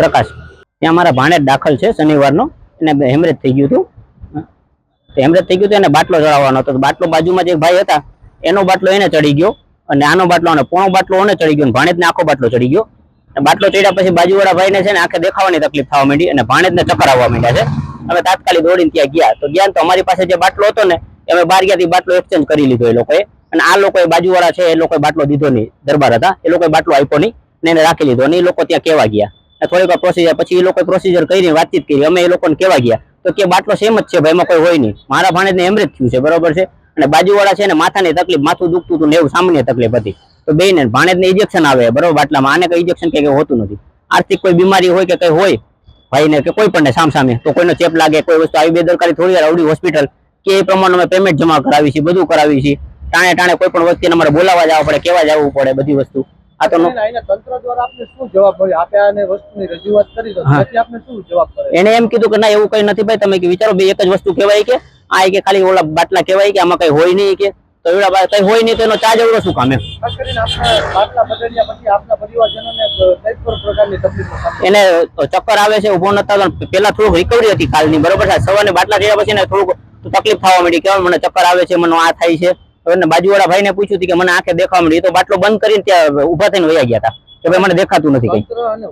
પ્રકાશ. ત્યાં મારા ભાણેજ દાખલ છે શનિવારનો. એને હેમરેજ થઈ ગયું હતું. હેમરેજ થઈ ગયું હતું, એને બાટલો ચડાવવાનો હતો. બાટલો બાજુમાં જે ભાઈ હતા, એનો બાટલો એને ચડી ગયો અને આનો બાટલો અને પોણો બાટલો એને ચડી ગયો ભાણેજ ભાણેજને આખો બાટલો ચડી ગયો. બાટલો ચડ્યા પછી બાજુવાળા ભાઈને છે ને આંખે દેખાવાની તકલીફ થવા માંડી અને ભાણેજને ચક્કર આવવા માંડ્યા છે. અમે તાત્કાલિક દોડીને ત્યાં ગયા. તો ગયા ને તો અમારી પાસે જે બાટલો હતો ને અમે બાર ગયાથી બાટલો એક્સચેન્જ કરી લીધો એ લોકોએ. અને આ લોકો બાજુવાળા છે, એ લોકોએ બાટલો દીધો નહીં. દરબાર હતા. એ લોકોએ બાટલો આપ્યો નહીં ને એને રાખી લીધો અને લોકો ત્યાં કેવા ગયા. થોડીક પ્રોસિજર પછી એ લોકો પ્રોસીજર કરીને વાતચીત કરી. અમે એ લોકોને કેવા ગયા. તો કે બાટલો સેમ જ છે, ભાઈ, એમાં કોઈ હોય નહીં. મારા ભાણેજને જ થયું છે, બરોબર છે? અને બાજુવાળા છે ને માથાની તકલીફ, માથું દુખતું હતું ને એવું સામાન્ય તકલીફ હતી. તો બે ને ભાણેજને ઇન્જેક્શન આવે બરોબર બાટલામાં. આને કઈ ઇન્જેક્શન કે હોતું નથી. આર્થિક કોઈ બીમારી હોય કે કઈ હોય, ભાઈને કે કોઈ પણ સામ સામે તો કોઈનો ચેપ લાગે, કોઈ વસ્તુ આવી બેદરકારી થોડી વાર આવડી હોસ્પિટલ, કે એ પ્રમાણે અમે પેમેન્ટ જમા કરાવી છે બધું કરાવી છે ટાણે ટાણે કોઈ પણ વ્યક્તિને અમારે બોલાવવા જવા પડે કેવા જવું પડે બધી વસ્તુ. આ તો એને તંત્ર દ્વારા આપને શું જવાબ મળ્યો? આપે આને વસ્તુની રજૂઆત કરી તો હા. આપને શું જવાબ મળે? એને એમ કીધું કે ના એવું કઈ નથી ભાઈ તમે કે વિચારો બે એક જ વસ્તુ કહેવાય કે આ કે ખાલી ઓલા બાટલા કહેવાય કે આમાં કઈ હોય નહીં કે. તો એવડા કઈ હોય નહીં તો એનો ચાર્જ એવડો શું કામ ખાસ કરીને આપણે બાટલા બદલ્યા પછી આપના પરિવારજનોને કઈ પણ પ્રકારની તકલીફનો એને ચક્કર આવે છે ઊભો નતા. પેલા થોડુંક રિકવરી હતી કાલની બરોબર છે? સવારે બાટલા થયા પછી ને થોડુંક તકલીફ થવા માંડી કેવા મને ચક્કર આવે છે મને આ થાય છે. એને બાજુવાળા ભાઈને પૂછ્યું કે મને આંખે દેખાવા માંડી તો બાટલો બંધ કરીને ત્યાં ઊભા થઈને વયા ગયા હતા. કે ભાઈ મને દેખાતું નથી કઈ. અને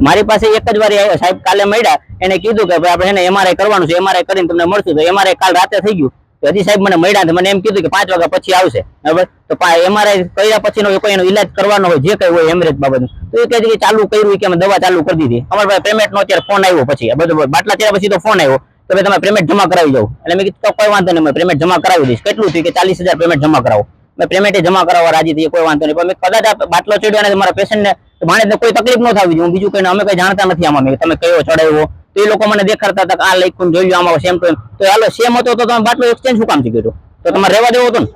મારી પાસે એક જ વાર આવ્યો. સાહેબ કાલે મળ્યા. એને કીધું કે ભાઈ આપણે એને એમઆરઆઈ કરવાનું છે. એમઆરઆઈ કરીને તમને મળશું. તો એમઆરઆઈ કાલ રાતે થઈ ગયું. તો હજી સાહેબ મને મળ્યા મને એમ કીધું કે પાંચ વાગ્યા પછી આવશે. બરાબર? તો એમઆરઆઈ કર્યા પછીનો કોઈ એનો ઈલાજ કરવાનો હોય જે કઈ હોય એમરેજ બાબત તો એ કહે કે ચાલુ કર્યું કે અમે દવા ચાલુ કરી દીધી. અમારા ભાઈ પેમેન્ટ નો અત્યારે ફોન આવ્યો પછી. બધું બાટલા ત્યાં પછી તો ફોન આવ્યો. કે ભાઈ તમે પેમેન્ટ જમા કરાવી જાઓ એટલે મેં કીધું તો કોઈ વાંધો નહીં મેં પેમેન્ટ જમા કરાવી દઈશ. કેટલું થયું કે ચાલીસ હજાર પેમેન્ટ જમા કરાવો. મેં પેમેન્ટ જમા કરાવવા રાજી થઈ કોઈ વાંધો નહીં. પણ મેં કદાચ આ બાટલો ચડ્યો અને મારા પેશન્ટને માણસને કોઈ તકલીફ ન થવી જોઈએ. હું બીજું કઈ અમે કઈ જાણતા નથી આમાં. મેં તમે કયો ચડાવ્યો? તો એ લોકો મને દેખાડતા હતા કે આ લખ્યું જોઈ લો આમાં સેમ ટુ તો હાલો સેમ હતો તો તમે બાટલો એક્સચેન્જ શું કામ ગયો તો તમારે રહેવા દેવો હતો ને?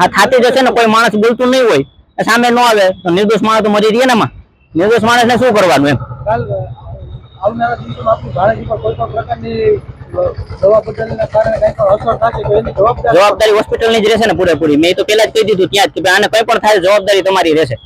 આ થાતી જશે ને કોઈ માણસ બોલતું નહીં હોય. સામે ન આવે તો નિર્દોષ માણસ તો મરી રહીએ ને એમાં નિર્દોષ માણસને શું કરવાનું એમ? આવનારા દિવસોમાં આપણી પર કોઈ પણ પ્રકારની જવાબદારી હોસ્પિટલની જ રહેશે ને પૂરેપૂરી. મેં તો પેલા જ કહી દીધું ત્યાં જ કે આને કઈ પણ થાય જવાબદારી તમારી રહેશે.